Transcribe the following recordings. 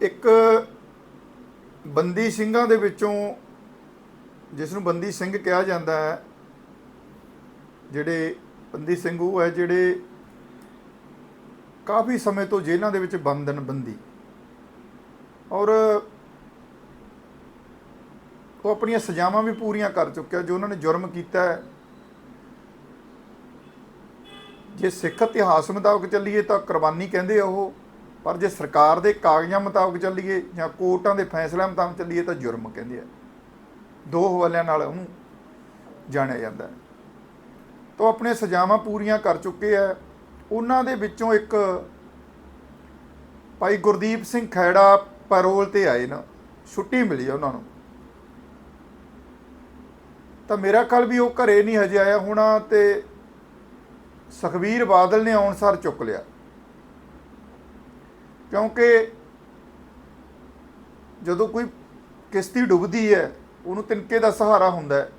ਇੱਕ ਬੰਦੀ ਸਿੰਘਾਂ ਦੇ ਵਿੱਚੋਂ ਜਿਸ ਨੂੰ ਬੰਦੀ ਸਿੰਘ ਕਿਹਾ ਜਾਂਦਾ ਹੈ, ਜਿਹੜੇ ਬੰਦੀ ਸਿੰਘ ਉਹ ਹੈ ਜਿਹੜੇ ਕਾਫੀ ਸਮੇਂ ਤੋਂ ਜੇਲ੍ਹਾਂ ਦੇ ਵਿੱਚ ਬੰਦਨ ਬੰਦੀ। ਔਰ ਉਹ ਆਪਣੀਆਂ ਸਜ਼ਾਵਾਂ ਵੀ ਪੂਰੀਆਂ ਕਰ ਚੁੱਕਿਆ, ਜੋ ਉਹਨਾਂ ਨੇ ਜੁਰਮ ਕੀਤਾ ਹੈ। ਜੇ ਸਿੱਖ ਇਤਿਹਾਸ ਮੁਤਾਬਕ ਚੱਲੀਏ ਤਾਂ ਕੁਰਬਾਨੀ ਕਹਿੰਦੇ ਆ ਉਹ। ਪਰ ਜੇ ਸਰਕਾਰ ਦੇ ਕਾਗਜ਼ਾਂ ਮੁਤਾਬਕ ਚੱਲੀਏ ਜਾਂ ਕੋਰਟਾਂ ਦੇ ਫੈਸਲਿਆਂ ਮੁਤਾਬਕ ਚੱਲੀਏ ਤਾਂ ਜੁਰਮ ਕਹਿੰਦੇ ਆ। ਦੋ ਹਵਾਲਿਆਂ ਨਾਲ ਉਹਨੂੰ ਜਾਣਿਆ ਜਾਂਦਾ ਹੈ। ਤਾਂ ਉਹ ਆਪਣੇ ਸਜ਼ਾਵਾਂ ਪੂਰੀਆਂ ਕਰ ਚੁੱਕੇ ਆ। ਉਹਨਾਂ ਦੇ ਵਿੱਚੋਂ ਇੱਕ ਭਾਈ ਗੁਰਦੀਪ ਸਿੰਘ ਖੈੜਾ ਪੈਰੋਲ ਤੇ ਆਏ ਨਾ, ਛੁੱਟੀ ਮਿਲੀ ਉਹਨਾਂ ਨੂੰ। ਤਾਂ ਮੇਰਾ ਖਿਆਲ ਵੀ ਉਹ ਘਰੇ ਨਹੀਂ ਹਜੇ ਆਇਆ ਹੋਣਾ ਤੇ ਸੁਖਬੀਰ ਬਾਦਲ ਨੇ ਆਉਣ ਸਾਰ ਚੁੱਕ ਲਿਆ। ਕਿਉਂਕਿ ਜਦੋਂ ਕੋਈ ਕਿਸ਼ਤੀ ਡੁੱਬਦੀ ਹੈ, ਉਹਨੂੰ ਤਿਨਕੇ ਦਾ ਸਹਾਰਾ ਹੁੰਦਾ ਹੈ।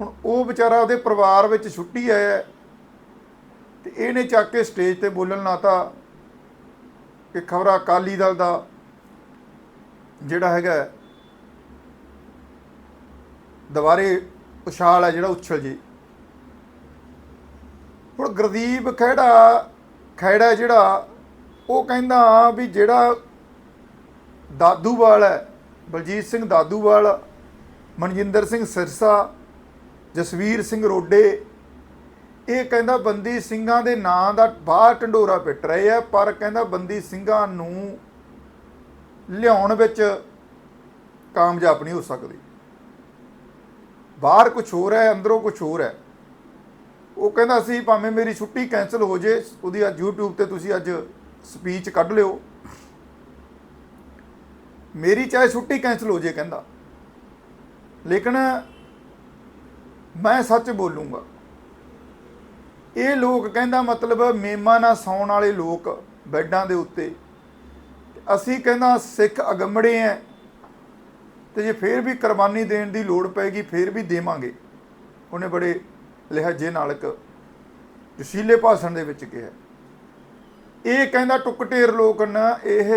ਹੁਣ ਉਹ ਵਿਚਾਰਾ ਉਹਦੇ ਪਰਿਵਾਰ ਵਿੱਚ ਛੁੱਟੀ ਆਇਆ ਹੈ ਤੇ ਇਹਨੇ ਚੱਕ ਕੇ ਸਟੇਜ ਤੇ ਬੋਲਣ ਲਾਤਾ ਕਿ ਖਬਰਾ ਅਕਾਲੀ ਦਲ ਦਾ ਜਿਹੜਾ ਹੈਗਾ ਦੁਬਾਰੇ ਉਛਾਲ ਹੈ ਜਿਹੜਾ ਉਛਲ ਜੇ। ਹੁਣ ਗੁਰਦੀਪ ਖਹਿੜਾ ਖੈੜਾ ਜਿਹੜਾ ਉਹ ਕਹਿੰਦਾ ਵੀ ਜਿਹੜਾ ਦਾਦੂਵਾਲ ਹੈ, ਬਲਜੀਤ ਸਿੰਘ ਦਾਦੂਵਾਲ, ਮਨਜਿੰਦਰ ਸਿੰਘ ਸਿਰਸਾ, ਜਸਵੀਰ ਸਿੰਘ ਰੋਡੇ, ਇਹ ਕਹਿੰਦਾ ਬੰਦੀ ਸਿੰਘਾਂ ਦੇ ਨਾਂ ਦਾ ਬਾਹਰ ਢੰਡੋਰਾ ਪਿੱਟ ਰਹੇ ਆ, ਪਰ ਕਹਿੰਦਾ ਬੰਦੀ ਸਿੰਘਾਂ ਨੂੰ ਲਿਆਉਣ ਵਿੱਚ ਕਾਮਯਾਬ ਨਹੀਂ ਹੋ ਸਕਦੀ। ਬਾਹਰ ਕੁਝ ਹੋਰ ਹੈ, ਅੰਦਰੋਂ ਕੁਝ ਹੋਰ ਹੈ। ਉਹ ਕਹਿੰਦਾ ਸੀ, ਭਾਵੇਂ ਮੇਰੀ ਛੁੱਟੀ ਕੈਨਸਲ ਹੋ ਜੇ, ਉਹਦੀ ਅੱਜ YouTube ਤੇ ਤੁਸੀਂ ਅੱਜ ਸਪੀਚ ਕੱਢ ਲਿਓ। ਮੇਰੀ ਚਾਹੇ ਛੁੱਟੀ ਕੈਨਸਲ ਹੋ ਜੇ ਕਹਿੰਦਾ। ਲੇਕਿਨ ਮੈਂ ਸੱਚ ਬੋਲੂੰਗਾ। ਇਹ ਲੋਕ ਕਹਿੰਦਾ ਮਤਲਬ ਮੇਮਾ ਨਾਲ ਸੌਣ ਵਾਲੇ ਲੋਕ ਬੈੱਡਾਂ ਦੇ ਉੱਤੇ। ਅਸੀਂ ਕਹਿੰਦਾ ਸਿੱਖ ਅਗੰਮੜੇ ਐ। ਤੇ ਜੇ ਫੇਰ ਵੀ ਕੁਰਬਾਨੀ ਦੇਣ ਦੀ ਲੋੜ ਪੈਗੀ ਫੇਰ ਵੀ ਦੇਵਾਂਗੇ। ਉਹਨੇ ਬੜੇ ਲਹਿਜੇ ਨਾਲ ਇੱਕ ਜਸੀਲੇ ਭਾਸ਼ਣ ਦੇ ਵਿੱਚ ਕਿਹਾ। ਇਹ ਕਹਿੰਦਾ ਟੁਕਟੇਰ ਲੋਕ ਨਾ ਇਹ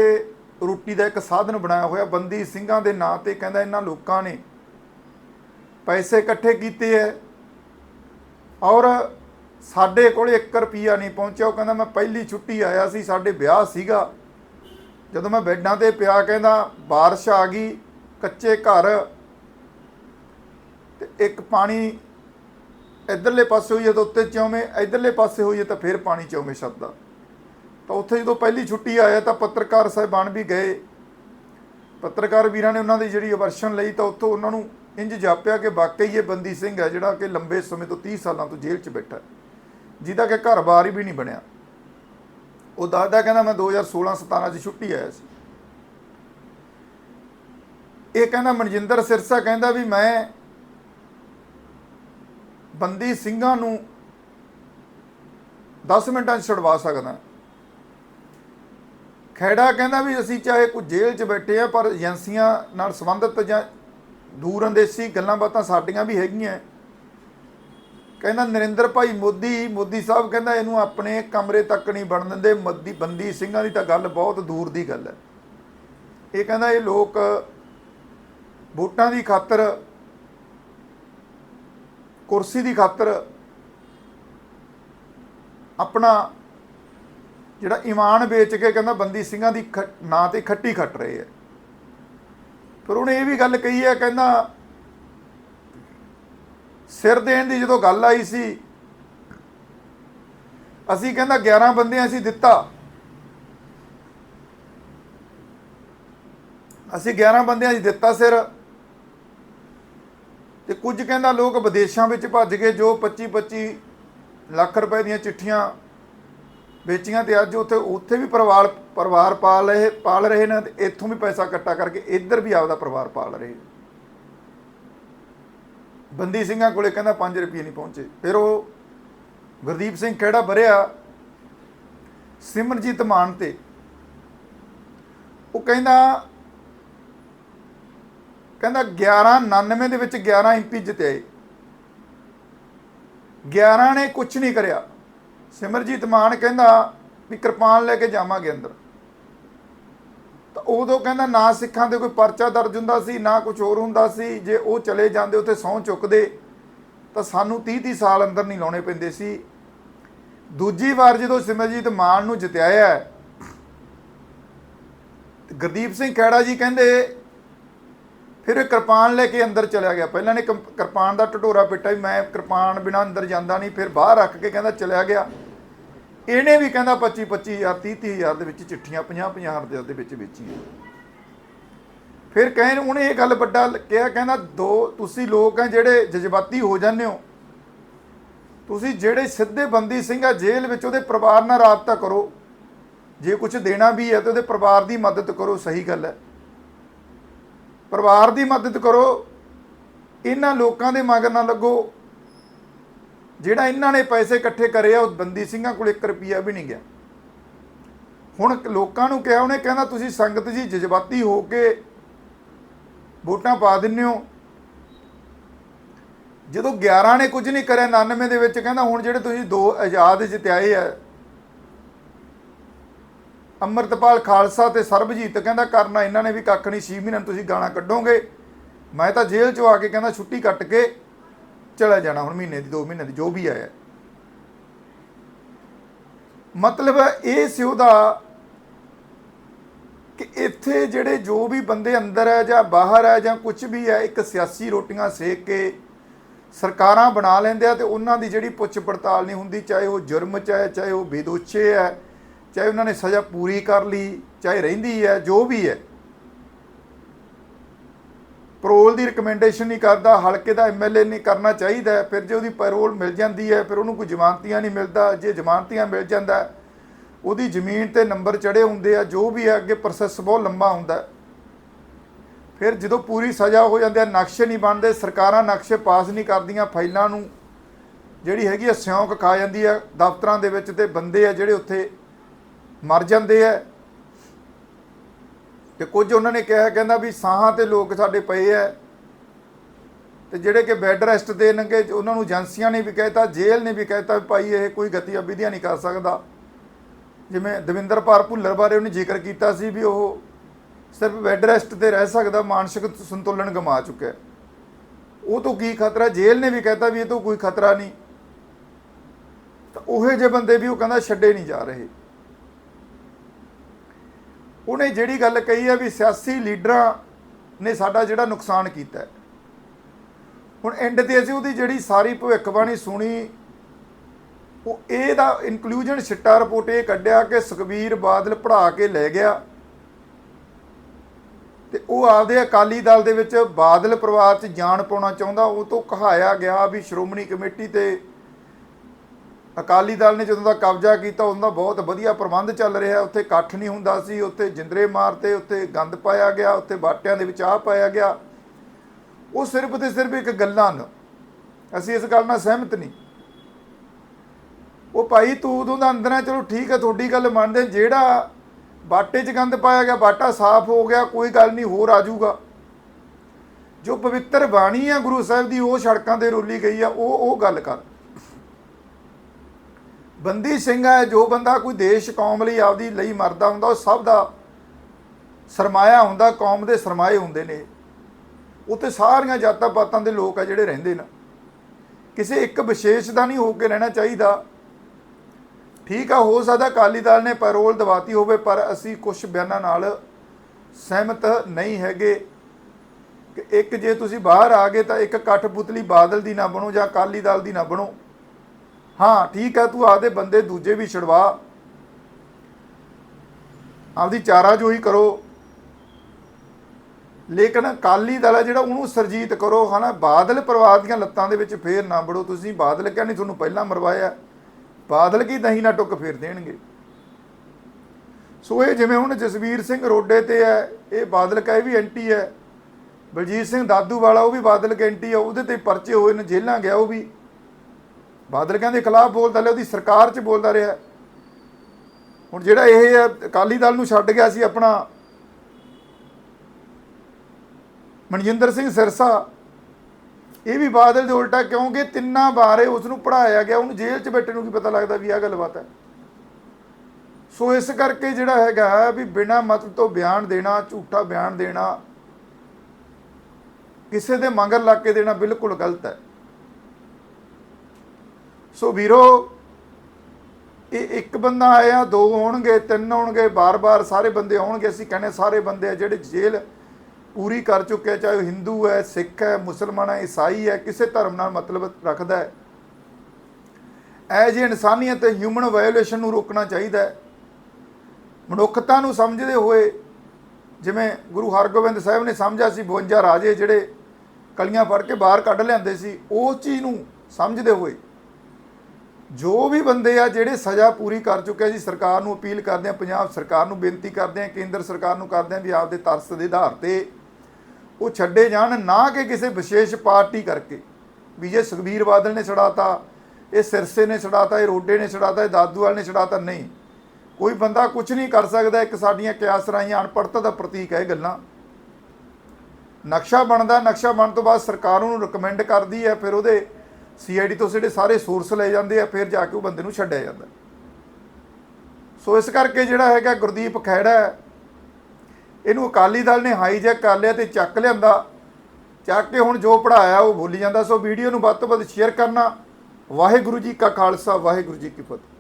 ਰੋਟੀ ਦਾ ਇੱਕ ਸਾਧਨ ਬਣਾਇਆ ਹੋਇਆ ਬੰਦੀ ਸਿੰਘਾਂ ਦੇ ਨਾਂ ਤੇ ਕਹਿੰਦਾ ਇਹਨਾਂ ਲੋਕਾਂ ਨੇ ਪੈਸੇ ਇਕੱਠੇ ਕੀਤੇ ਐ ਔਰ ਸਾਡੇ ਕੋਲ 1 ਰੁਪਿਆ ਨਹੀਂ ਪਹੁੰਚਿਆ ਉਹ ਕਹਿੰਦਾ ਮੈਂ ਪਹਿਲੀ ਛੁੱਟੀ ਆਇਆ ਸੀ ਸਾਡੇ ਵਿਆਹ ਸੀਗਾ ਜਦੋਂ ਮੈਂ ਬੈੱਡਾਂ ਤੇ ਪਿਆ ਕਹਿੰਦਾ بارش ਆ ਗਈ ਕੱਚੇ ਘਰ ਤੇ ਇੱਕ ਪਾਣੀ ਇਧਰਲੇ ਪਾਸੇ ਹੋਈ ਹੈ ਤਾਂ ਉੱਤੇ ਚੌਵੇਂ ਇਧਰਲੇ ਪਾਸੇ ਹੋਈ ਹੈ ਤਾਂ ਫਿਰ ਪਾਣੀ ਚੌਵੇਂ ਛੱਡਦਾ ਤਾਂ ਉੱਥੇ ਜਦੋਂ ਪਹਿਲੀ ਛੁੱਟੀ ਆਇਆ ਤਾਂ ਪੱਤਰਕਾਰ ਸਾਹਿਬਾਨ ਵੀ ਗਏ। ਪੱਤਰਕਾਰ ਵੀਰਾਂ ਨੇ ਉਹਨਾਂ ਦੀ ਜਿਹੜੀ ਅਵਰਸ਼ਨ ਲਈ ਤਾਂ ਉੱਥੋਂ ਉਹਨਾਂ ਨੂੰ ਇੰਜ ਜਾਪਿਆ ਕਿ ਵਾਕਈ ਇਹ ਬੰਦੀ ਸਿੰਘ ਹੈ ਜਿਹੜਾ ਕਿ ਲੰਬੇ ਸਮੇਂ ਤੋਂ 30 ਸਾਲਾਂ ਤੋਂ ਜੇਲ੍ਹ 'ਚ ਬੈਠਾ ਜਿਹਦਾ ਕਿ ਘਰ-ਬਾਰ ਹੀ ਵੀ ਨਹੀਂ ਬਣਿਆ। ਉਹ ਦਾਦਾ ਕਹਿੰਦਾ ਮੈਂ 2016-17 'ਚ ਛੁੱਟੀ ਆਇਆ ਸੀ। ਇਹ ਕਹਿੰਦਾ ਮਨਜਿੰਦਰ ਸਿਰਸਾ ਕਹਿੰਦਾ ਵੀ ਮੈਂ ਬੰਦੀ ਸਿੰਘਾਂ ਨੂੰ 10 ਮਿੰਟਾਂ 'ਚ ਛੁਡਵਾ ਸਕਦਾ। ਖੈੜਾ ਕਹਿੰਦਾ ਵੀ ਅਸੀਂ ਚਾਹੇ ਕੋਈ ਜੇਲ੍ਹ 'ਚ ਬੈਠੇ ਆ, ਪਰ ਏਜੰਸੀਆਂ ਨਾਲ ਸੰਬੰਧਿਤ ਜਾਂ ਦੂਰ ਅੰਦੇਸੀ ਗੱਲਾਂ ਬਾਤਾਂ ਸਾਡੀਆਂ ਵੀ ਹੈਗੀਆਂ। ਕਹਿੰਦਾ, ਨਰਿੰਦਰ ਭਾਈ ਮੋਦੀ ਮੋਦੀ ਸਾਹਿਬ ਕਹਿੰਦਾ ਇਹਨੂੰ ਆਪਣੇ ਕਮਰੇ ਤੱਕ ਨਹੀਂ ਵੜਨ ਦਿੰਦੇ, ਮੱਦੀ, ਬੰਦੀ ਸਿੰਘਾਂ ਦੀ ਤਾਂ ਗੱਲ ਬਹੁਤ ਦੂਰ ਦੀ ਗੱਲ ਹੈ। ਇਹ ਕਹਿੰਦਾ, ਇਹ ਲੋਕ ਵੋਟਾਂ ਦੀ ਖਾਤਰ, ਕੁਰਸੀ ਦੀ ਖਾਤਰ ਆਪਣਾ ਜਿਹੜਾ ਈਮਾਨ ਵੇਚ ਕੇ ਕਹਿੰਦਾ ਬੰਦੀ ਸਿੰਘਾਂ ਦੀ ਖ- ਨਾਂ ਤੇ ਖੱਟੀ ਖੱਟ ਰਹੇ ਆ ਪਰ ਉਹਨੇ ਇਹ ਵੀ ਗੱਲ ਕਹੀ ਹੈ, ਕਹਿੰਦਾ ਸਿਰ ਦੇਣ ਦੀ ਜਦੋਂ ਗੱਲ ਆਈ ਸੀ, ਅਸੀਂ ਕਹਿੰਦਾ 11 ਬੰਦੇ ਅਸੀਂ ਦਿੱਤਾ। ਅਸੀਂ 11 ਬੰਦਿਆਂ 'ਚ ਦਿੱਤਾ ਸਿਰ। ਤੇ ਕੁਝ ਕਹਿੰਦਾ ਲੋਕ ਵਿਦੇਸ਼ਾਂ ਵਿੱਚ ਭੱਜ ਗਏ, ਜੋ 25 25 ਲੱਖ ਰੁਪਏ ਦੀਆਂ ਚਿੱਠੀਆਂ ਵੇਚੀਆਂ ਤੇ ਅੱਜ ਉੱਥੇ ਉੱਥੇ ਵੀ ਪਰਿਵਾਰ ਪਰਿਵਾਰ ਪਾਲ ਰਹੇ ਪਾਲ ਰਹੇ ਨੇ ਤੇ ਇੱਥੋਂ ਵੀ ਪੈਸਾ ਇਕੱਠਾ ਕਰਕੇ ਇੱਧਰ ਵੀ ਆਪਦਾ ਪਰਿਵਾਰ ਪਾਲ ਰਹੇ ਬੰਦੀ ਸਿੰਘਾਂ ਕੋਲੇ ਕਹਿੰਦਾ 5 ਰੁਪਏ ਨਹੀਂ ਪਹੁੰਚੇ। ਫਿਰ ਉਹ ਗੁਰਦੀਪ ਸਿੰਘ ਖੇੜਾ ਭਰਿਆ ਸਿਮਰਜੀਤ ਮਾਨ ਤੇ। ਉਹ ਕਹਿੰਦਾ ਕਹਿੰਦਾ 1199 ਦੇ ਵਿੱਚ 11 ਐਮਪੀ ਜਿੱਤੇ 11 ਨੇ ਕੁਝ ਨਹੀਂ ਕਰਿਆ। ਸਿਮਰਜੀਤ ਮਾਨ ਕਹਿੰਦਾ ਵੀ ਕਿਰਪਾਨ ਲੈ ਕੇ ਜਾਵਾਂਗੇ ਅੰਦਰ। ਤਾਂ ਉਦੋਂ ਕਹਿੰਦਾ ਨਾ ਸਿੱਖਾਂ ਦੇ ਕੋਈ ਪਰਚਾ ਦਰਜ ਹੁੰਦਾ ਸੀ, ਨਾ ਕੁਝ ਹੋਰ ਹੁੰਦਾ ਸੀ, ਜੇ ਉਹ ਚਲੇ ਜਾਂਦੇ, ਉੱਥੇ ਸਹੁੰ ਚੁੱਕਦੇ, ਤਾਂ ਸਾਨੂੰ 30 30 ਸਾਲ ਅੰਦਰ ਨਹੀਂ ਲਾਉਣੇ ਪੈਂਦੇ ਸੀ। ਦੂਜੀ ਵਾਰ ਜਦੋਂ ਸਿਮਰਜੀਤ ਮਾਨ ਨੂੰ ਜਿਤਾਇਆ ਗੁਰਦੀਪ ਸਿੰਘ ਖੈੜਾ ਜੀ ਕਹਿੰਦੇ ਫਿਰ ਇਹ ਕਿਰਪਾਨ ਲੈ ਕੇ ਅੰਦਰ ਚਲਿਆ ਗਿਆ। ਪਹਿਲਾਂ ਨੇ ਕੰਪ- ਕਿਰਪਾਨ ਦਾ ਟਟੋਰਾ ਪਿੱਟਾ ਵੀ ਮੈਂ ਕਿਰਪਾਨ ਬਿਨਾਂ ਅੰਦਰ ਜਾਂਦਾ ਨਹੀਂ, ਫਿਰ ਬਾਹਰ ਰੱਖ ਕੇ ਕਹਿੰਦਾ ਚਲਿਆ ਗਿਆ। ਇਹਨੇ ਵੀ ਕਹਿੰਦਾ 25 25000 30 ਹਜ਼ਾਰ ਦੇ ਵਿੱਚ ਚਿੱਠੀਆਂ 50 50000 ਦੇ ਵਿੱਚ ਵੇਚੀਆਂ ਫਿਰ ਕਹਿਣ ਉਹਨੇ ਇਹ ਗੱਲ ਵੱਡਾ ਲ- ਕਿਹਾ, ਕਹਿੰਦਾ ਦੋ, ਤੁਸੀਂ ਲੋਕ ਆ ਜਿਹੜੇ ਜਜ਼ਬਾਤੀ ਹੋ ਜਾਂਦੇ ਹੋ। ਤੁਸੀਂ ਜਿਹੜੇ ਸਿੱਧੇ ਬੰਦੀ ਸਿੰਘ ਆ, ਜੇਲ੍ਹ ਵਿੱਚ ਉਹਦੇ ਪਰਿਵਾਰ ਨਾਲ ਰਾਬਤਾ ਕਰੋ। ਜੇ ਕੁਝ ਦੇਣਾ ਵੀ ਹੈ ਤਾਂ ਉਹਦੇ ਪਰਿਵਾਰ ਦੀ ਮਦਦ ਕਰੋ, ਸਹੀ ਗੱਲ ਹੈ। ਪਰਿਵਾਰ ਦੀ ਮਦਦ ਕਰੋ, ਇਹਨਾਂ ਲੋਕਾਂ ਦੇ ਮਗਰ ਨਾ ਲੱਗੋ। ਜਿਹੜਾ ਇਹਨਾਂ ਨੇ ਪੈਸੇ ਇਕੱਠੇ ਕਰੇ ਆ, ਉਹ ਬੰਦੀ ਸਿੰਘਾਂ ਕੋਲ 1 ਰੁਪਿਆ ਵੀ ਨਹੀਂ ਗਿਆ। ਹੁਣ ਲੋਕਾਂ ਨੂੰ ਕਿਹਾ, ਉਹਨੇ ਕਹਿੰਦਾ, ਤੁਸੀਂ ਸੰਗਤ ਜੀ, ਜਜ਼ਬਾਤੀ ਹੋ ਕੇ ਵੋਟਾਂ ਪਾ ਦਿੰਦੇ ਹੋ। ਜਦੋਂ 11 ਨੇ ਕੁਝ ਨਹੀਂ ਕਰਿਆ 99 ਦੇ ਵਿੱਚ ਕਹਿੰਦਾ, ਹੁਣ ਜਿਹੜੇ ਤੁਸੀਂ ਦੋ ਆਜ਼ਾਦ ਜਿਤਾਏ ਆ ਅੰਮ੍ਰਿਤਪਾਲ ਖਾਲਸਾ ਤੇ ਸਰਬਜੀਤ ਕਹਿੰਦਾ ਕਰਨਾ ਇਹਨਾਂ ਨੇ ਵੀ ਕੱਖ ਨਹੀਂ 6 ਮਹੀਨਿਆਂ ਨੂੰ ਤੁਸੀਂ ਗਾਣਾ ਕੱਢੋਗੇ। ਮੈਂ ਤਾਂ ਜੇਲ੍ਹ ਚੋਂ ਆ ਕੇ ਕਹਿੰਦਾ ਛੁੱਟੀ ਕੱਟ ਕੇ ਚਲਾ ਜਾਣਾ ਹੁਣ ਮਹੀਨੇ ਦੀ 2 ਮਹੀਨੇ ਦੀ, ਜੋ ਵੀ ਆਇਆ। ਮਤਲਬ ਇਹ ਸੀ ਉਹਦਾ ਕਿ ਇੱਥੇ ਜਿਹੜੇ ਜੋ ਵੀ ਬੰਦੇ ਅੰਦਰ ਹੈ ਜਾਂ ਬਾਹਰ ਹੈ ਜਾਂ ਕੁਝ ਵੀ ਹੈ ਇੱਕ ਸਿਆਸੀ ਰੋਟੀਆਂ ਸੇਕ ਕੇ ਸਰਕਾਰਾਂ ਬਣਾ ਲੈਂਦੇ ਆ ਤੇ ਉਹਨਾਂ ਦੀ ਜਿਹੜੀ ਪੁੱਛ ਪੜਤਾਲ ਨਹੀਂ ਹੁੰਦੀ, ਚਾਹੇ ਉਹ ਜੁਰਮ ਚ ਹੈ ਚਾਹੇ ਉਹ ਬੇਦੋਸ਼ੇ ਹੈ ਚਾਹੇ ਉਹਨਾਂ ਨੇ ਸਜ਼ਾ ਪੂਰੀ ਕਰ ਲਈ, ਚਾਹੇ ਰਹਿੰਦੀ ਹੈ, ਜੋ ਵੀ ਹੈ। ਪੈਰੋਲ ਦੀ ਰਿਕਮੈਂਡੇਸ਼ਨ ਨਹੀਂ ਕਰਦਾ, ਹਲਕੇ ਦਾ ਐਮਐਲਏ ਨਹੀਂ ਕਰਨਾ ਚਾਹੀਦਾ, ਫਿਰ ਜੇ ਉਹਦੀ ਪੈਰੋਲ ਮਿਲ ਜਾਂਦੀ ਹੈ, ਫਿਰ ਉਹਨੂੰ ਕੋਈ ਜ਼ਮਾਨਤੀਆਂ ਨਹੀਂ ਮਿਲਦਾ। ਜੇ ਜ਼ਮਾਨਤੀਆਂ ਮਿਲ ਜਾਂਦਾ ਉਹਦੀ ਜ਼ਮੀਨ ਤੇ ਨੰਬਰ ਚੜੇ ਹੁੰਦੇ ਆ, ਜੋ ਵੀ ਹੈ, ਅੱਗੇ ਪ੍ਰੋਸੈਸ ਬਹੁਤ ਲੰਮਾ ਹੁੰਦਾ ਫਿਰ ਜਦੋਂ ਪੂਰੀ ਸਜ਼ਾ ਹੋ ਜਾਂਦੀ ਹੈ, ਨਕਸ਼ੇ ਨਹੀਂ ਬਣਦੇ, ਸਰਕਾਰਾਂ ਨਕਸ਼ੇ ਪਾਸ ਨਹੀਂ ਕਰਦੀਆਂ ਫਾਈਲਾਂ ਨੂੰ, ਜਿਹੜੀ ਹੈਗੀ ਆ ਸਿਉਂਕ ਖਾ ਜਾਂਦੀ ਹੈ, ਦਫ਼ਤਰਾਂ ਦੇ ਵਿੱਚ ਤੇ ਬੰਦੇ ਆ ਜਿਹੜੇ ਉੱਥੇ ਮਰ ਜਾਂਦੇ ਆ ਤੇ ਕੁਝ ਉਹਨਾਂ ਨੇ ਕਿਹਾ, ਕਹਿੰਦਾ ਵੀ ਸਾਹਾਂ ਤੇ ਲੋਕ ਸਾਡੇ ਪਏ ਐ। ਤੇ ਜਿਹੜੇ ਕਿ ਬੈੱਡ ਰੈਸਟ ਤੇ ਨੰਗੇ, ਉਹਨਾਂ ਨੂੰ ਏਜੰਸੀਆਂ ਨੇ ਵੀ ਕਹਿਤਾ, ਜੇਲ੍ਹ ਨੇ ਵੀ ਕਹਿਤਾ ਵੀ ਭਾਈ ਇਹ ਕੋਈ ਗਤੀਵਿਧੀਆਂ ਨਹੀਂ ਕਰ ਸਕਦਾ। ਜਿਵੇਂ ਦਵਿੰਦਰ ਦਵਿੰਦਰਪਾਲ ਭੁੱਲਰ ਬਾਰੇ ਉਹਨੇ ਜ਼ਿਕਰ ਕੀਤਾ ਸੀ ਵੀ ਉਹ ਸਿਰਫ ਬੈੱਡ ਰੈਸਟ ਤੇ ਰਹਿ ਸਕਦਾ, ਮਾਨਸਿਕ ਸੰਤੁਲਨ ਗਮਾ ਚੁੱਕਾ ਉਹ ਤੋਂ ਕੀ ਖਤਰਾ? ਜੇਲ੍ਹ ਨੇ ਵੀ ਕਹਿਤਾ ਵੀ ਇਹ ਤੋਂ ਕੋਈ ਖਤਰਾ ਨਹੀਂ। ਤਾਂ ਉਹੇ ਜਿਹੇ ਬੰਦੇ ਵੀ ਉਹ ਕਹਿੰਦਾ ਛੱਡੇ ਨਹੀਂ ਜਾ ਰਹੇ। ਉਹਨੇ ਜਿਹੜੀ ਗੱਲ ਕਹੀ ਹੈ ਵੀ ਸਿਆਸੀ ਲੀਡਰਾਂ ਨੇ ਸਾਡਾ ਜਿਹੜਾ ਨੁਕਸਾਨ ਕੀਤਾ। ਹੁਣ ਐਂਡ ਤੇ ਅਸੀਂ ਉਹਦੀ ਜਿਹੜੀ ਸਾਰੀ ਭਵਿੱਖਬਾਣੀ ਸੁਣੀ, ਉਹ ਇਹਦਾ ਇਨਕਲੂਜਨ ਸਿੱਟਾ ਰਿਪੋਰਟ ਇਹ ਕੱਢਿਆ ਕਿ ਸੁਖਬੀਰ ਬਾਦਲ ਪੜਾ ਕੇ ਲੈ ਗਿਆ ਤੇ ਉਹ ਆਪਦੇ ਅਕਾਲੀ ਦਲ ਦੇ ਵਿੱਚ ਬਾਦਲ ਪਰਿਵਾਰ 'ਚ ਜਾਣ ਪਾਉਣਾ ਚਾਹੁੰਦਾ, ਉਹ ਤੋਂ ਕਹਾਇਆ ਗਿਆ ਵੀ ਸ਼੍ਰੋਮਣੀ ਕਮੇਟੀ ਤੇ ਅਕਾਲੀ ਦਲ ਨੇ ਜਦੋਂ ਦਾ ਕਬਜ਼ਾ ਕੀਤਾ ਉਹਨਾਂ ਦਾ ਬਹੁਤ ਵਧੀਆ ਪ੍ਰਬੰਧ ਚੱਲ ਰਿਹਾ ਉੱਥੇ ਇਕੱਠ ਨਹੀਂ ਹੁੰਦਾ ਸੀ। ਉੱਥੇ ਜਿੰਦਰੇ ਮਾਰਤੇ ਉੱਥੇ ਗੰਦ ਪਾਇਆ ਗਿਆ, ਉੱਥੇ ਬਾਟਿਆਂ ਦੇ ਵਿੱਚ ਆ ਪਾਇਆ ਗਿਆ। ਉਹ ਸਿਰਫ ਤੇ ਸਿਰਫ ਇੱਕ ਗੱਲਾਂ ਨੇ ਅਸੀਂ ਇਸ ਗੱਲ ਨਾਲ ਸਹਿਮਤ ਨਹੀਂ। ਉਹ ਭਾਈ ਤੂੰ ਉਦੋਂ ਦਾ ਅੰਦਰ ਆ ਚਲੋ ਠੀਕ ਹੈ, ਤੁਹਾਡੀ ਗੱਲ ਮੰਨਦੇ ਜਿਹੜਾ ਬਾਟੇ 'ਚ ਗੰਦ ਪਾਇਆ ਗਿਆ, ਬਾਟਾ ਸਾਫ਼ ਹੋ ਗਿਆ, ਕੋਈ ਗੱਲ ਨਹੀਂ, ਹੋਰ ਆ ਜਾਊਗਾ। ਜੋ ਪਵਿੱਤਰ ਬਾਣੀ ਆ ਗੁਰੂ ਸਾਹਿਬ ਦੀ, ਉਹ ਸੜਕਾਂ ਤੇ ਰੋਲੀ ਗਈ ਆ, ਉਹ ਉਹ ਗੱਲ ਕਰ। ਬੰਦੀ ਸਿੰਘ ਹੈ, ਜੋ ਬੰਦਾ ਕੋਈ ਦੇਸ਼ ਕੌਮ ਲਈ ਆਪਦੀ ਲਈ ਮਰਦਾ ਹੁੰਦਾ, ਉਹ ਸਭ ਦਾ ਸਰਮਾਇਆ ਹੁੰਦਾ, ਕੌਮ ਦੇ ਸਰਮਾਏ ਹੁੰਦੇ ਨੇ। ਉੱਥੇ ਸਾਰੀਆਂ ਜਾਤਾਂ ਪਾਤਾਂ ਦੇ ਲੋਕ ਆ ਜਿਹੜੇ ਰਹਿੰਦੇ ਨੇ। ਕਿਸੇ ਇੱਕ ਵਿਸ਼ੇਸ਼ ਦਾ ਨਹੀਂ ਹੋ ਕੇ ਰਹਿਣਾ ਚਾਹੀਦਾ। ਠੀਕ ਆ, ਹੋ ਸਕਦਾ ਅਕਾਲੀ ਦਲ ਨੇ ਪੈਰੋਲ ਦਵਾਤੀ ਹੋਵੇ, ਪਰ ਅਸੀਂ ਕੁਝ ਬਿਆਨਾਂ ਨਾਲ ਸਹਿਮਤ ਨਹੀਂ ਹੈਗੇ। ਕਿ ਇੱਕ ਜੇ ਤੁਸੀਂ ਬਾਹਰ ਆ ਗਏ ਤਾਂ ਇੱਕ ਕਠਪੁਤਲੀ ਬਾਦਲ ਦੀ ਨਾ ਬਣੋ ਜਾਂ ਅਕਾਲੀ ਦਲ ਦੀ ਨਾ ਬਣੋ। ਹਾਂ, ਠੀਕ ਹੈ, ਤੂੰ ਆਪਦੇ ਬੰਦੇ ਦੂਜੇ ਵੀ ਛਡਵਾ। ਆਪਦੀ ਚਾਰਾ ਜੋਈ ਕਰੋ। ਲੇਕਿਨ ਅਕਾਲੀ ਦਲ ਹੈ ਜਿਹੜਾ ਉਹਨੂੰ ਸਰਜੀਤ ਕਰੋ, ਹਨਾ? ਬਾਦਲ ਪਰਿਵਾਰ ਦੀਆਂ ਲੱਤਾਂ ਦੇ ਵਿੱਚ ਫੇਰ ਨਾ ਬੜੋ ਤੁਸੀਂ। ਬਾਦਲ ਕਿਹਾ ਨਹੀਂ ਤੁਹਾਨੂੰ ਪਹਿਲਾਂ ਮਰਵਾਇਆ? ਬਾਦਲ ਕੀ ਦਹੀਂ ਨਾ ਟੁੱਕ ਫੇਰ ਦੇਣਗੇ? ਸੋ ਇਹ ਜਿਵੇਂ ਹੁਣ ਜਸਵੀਰ ਸਿੰਘ ਰੋਡੇ ਤੇ ਹੈ, ਇਹ ਬਾਦਲ ਕਹੇ ਵੀ ਐਂਟੀ ਹੈ। ਬਲਜੀਤ ਸਿੰਘ ਦਾਦੂ ਵਾਲਾ ਉਹ ਵੀ ਬਾਦਲ ਕੈਂਟੀ ਐਂਟੀ ਹੈ ਉਹਦੇ ਤੇ ਪਰਚੇ ਹੋਏ ਨੇ, ਜੇਲ੍ਹਾਂ ਗਿਆ ਉਹ ਵੀ। ਬਾਦਲਕਿਆਂ ਦੇ ਖਿਲਾਫ ਬੋਲਦਾ ਰਿਹਾ, ਉਹਦੀ ਸਰਕਾਰ 'ਚ ਬੋਲਦਾ ਰਿਹਾ। ਹੁਣ ਜਿਹੜਾ ਇਹ ਅਕਾਲੀ ਦਲ ਨੂੰ ਛੱਡ ਗਿਆ ਸੀ ਆਪਣਾ ਮਨਜਿੰਦਰ ਸਿੰਘ ਸਿਰਸਾ, ਇਹ ਵੀ ਬਾਦਲ ਦੇ ਉਲਟਾ, ਕਿਉਂਕਿ ਤਿੰਨਾਂ ਬਾਰੇ ਉਸ ਨੂੰ ਪੜਾਇਆ ਗਿਆ, ਉਹਨੂੰ ਜੇਲ੍ਹ 'ਚ ਬੈਠੇ ਨੂੰ ਕੀ ਪਤਾ ਲੱਗਦਾ ਵੀ ਆਹ ਗੱਲਬਾਤ ਹੈ। ਸੋ ਇਸ ਕਰਕੇ ਜਿਹੜਾ ਹੈਗਾ ਵੀ ਬਿਨਾਂ ਮਤਲਬ ਤੋਂ ਬਿਆਨ ਦੇਣਾ, ਝੂਠਾ ਬਿਆਨ ਦੇਣਾ, ਕਿਸੇ ਦੇ ਮੰਗਰ ਲੱਗ ਕੇ ਦੇਣਾ ਬਿਲਕੁਲ ਗਲਤ ਹੈ। ਸੋ ਵੀਰੋ, ਇਹ ਇੱਕ ਬੰਦਾ ਆਇਆ, ਦੋ ਹੋਣਗੇ, ਤਿੰਨ ਹੋਣਗੇ, ਬਾਰ-ਬਾਰ ਸਾਰੇ ਬੰਦੇ ਆਉਣਗੇ। ਅਸੀਂ ਕਹਿੰਦੇ ਸਾਰੇ ਬੰਦੇ ਆ ਜਿਹੜੇ ਜੇਲ੍ਹ ਪੂਰੀ ਕਰ ਚੁੱਕੇ ਚਾਹੇ ਉਹ ਹਿੰਦੂ ਹੈ, ਸਿੱਖ ਹੈ, ਮੁਸਲਮਾਨ ਹੈ, ਈਸਾਈ ਹੈ, ਕਿਸੇ ਧਰਮ ਨਾਲ ਮਤਲਬ ਰੱਖਦਾ ਹੈ। ਐਜ ਇਨਸਾਨੀਅਤ ਤੇ ਹਿਊਮਨ ਵਾਇਓਲੇਸ਼ਨ ਨੂੰ ਰੋਕਣਾ ਚਾਹੀਦਾ ਹੈ। ਮਨੁੱਖਤਾ ਨੂੰ ਸਮਝਦੇ ਹੋਏ, ਜਿਵੇਂ ਗੁਰੂ ਹਰਗੋਬਿੰਦ ਸਾਹਿਬ ਨੇ ਸਮਝਿਆ ਸੀ 52 ਰਾਜੇ ਜਿਹੜੇ ਕਲੀਆਂ ਫੜ ਕੇ ਬਾਹਰ ਕੱਢ ਲਿਆਂਦੇ ਸੀ ਉਸ ਚੀਜ਼ ਨੂੰ ਸਮਝਦੇ ਹੋਏ ਜੋ ਵੀ ਬੰਦੇ ਆ ਜਿਹੜੇ ਸਜ਼ਾ ਪੂਰੀ ਕਰ ਚੁੱਕੇ ਆ ਜੀ, ਸਰਕਾਰ ਨੂੰ ਅਪੀਲ ਕਰਦੇ ਆ, ਪੰਜਾਬ ਸਰਕਾਰ ਨੂੰ ਬੇਨਤੀ ਕਰਦੇ ਆ, ਕੇਂਦਰ ਸਰਕਾਰ ਨੂੰ ਕਰਦੇ ਆ ਵੀ ਆਪਦੇ ਤਰਸ ਦੇ ਆਧਾਰ ਤੇ ਉਹ ਛੱਡੇ ਜਾਣ, ਨਾ ਕਿ ਕਿਸੇ ਵਿਸ਼ੇਸ਼ ਪਾਰਟੀ ਕਰਕੇ। ਵੀ ਜੇ ਸੁਖਬੀਰ ਬਾਦਲ ਨੇ ਛੜਾਤਾ ਇਹ ਸਿਰਸੇ ਨੇ ਛੜਾਤਾ ਇਹ ਰੋਡੇ ਨੇ ਛੜਾਤਾ ਇਹ ਦਾਦੂਵਾਲ ਨੇ ਛੜਾਤਾ ਨਹੀਂ। ਕੋਈ ਬੰਦਾ ਕੁਝ ਨਹੀਂ ਕਰ ਸਕਦਾ, ਇੱਕ ਸਾਡੀਆਂ ਕਿਆਸ ਰਾਈਆਂ ਅਨਪੜ੍ਹਤਾ ਦਾ ਪ੍ਰਤੀਕ ਹੈ ਇਹ ਗੱਲਾਂ। ਨਕਸ਼ਾ ਬਣਦਾ, ਨਕਸ਼ਾ ਬਣਨ ਤੋਂ ਬਾਅਦ ਸਰਕਾਰ ਉਹਨੂੰ ਰეკਮੈਂਡ ਕਰਦੀ ਹੈ, ਫਿਰ ਉਹਦੇ ਸੀਆਈਡੀ ਤੋਂ ਜਿਹੜੇ ਸਾਰੇ ਸੋਰਸ ਲਏ ਜਾਂਦੇ ਆ ਫਿਰ ਜਾ ਕੇ ਉਹ ਬੰਦੇ ਨੂੰ ਛੱਡਿਆ ਜਾਂਦਾ। ਸੋ ਇਸ ਕਰਕੇ ਜਿਹੜਾ ਹੈਗਾ ਗੁਰਦੀਪ ਖੈੜਾ ਹੈ, ਇਹਨੂੰ ਅਕਾਲੀ ਦਲ ਨੇ ਹਾਈਜੈਕ ਕਰ ਲਿਆ ਤੇ ਚੱਕ ਲਿਆਂਦਾ। ਚੱਕ ਕੇ ਹੁਣ ਜੋ ਪੜਾਇਆ ਉਹ ਭੁੱਲ ਜਾਂਦਾ। ਸੋ ਵੀਡੀਓ ਨੂੰ ਵੱਧ ਤੋਂ ਵੱਧ ਸ਼ੇਅਰ ਕਰਨਾ। ਵਾਹਿਗੁਰੂ ਜੀ ਕਾ ਖਾਲਸਾ ਵਾਹਿਗੁਰੂ ਜੀ ਕੀ ਫਤਿਹ।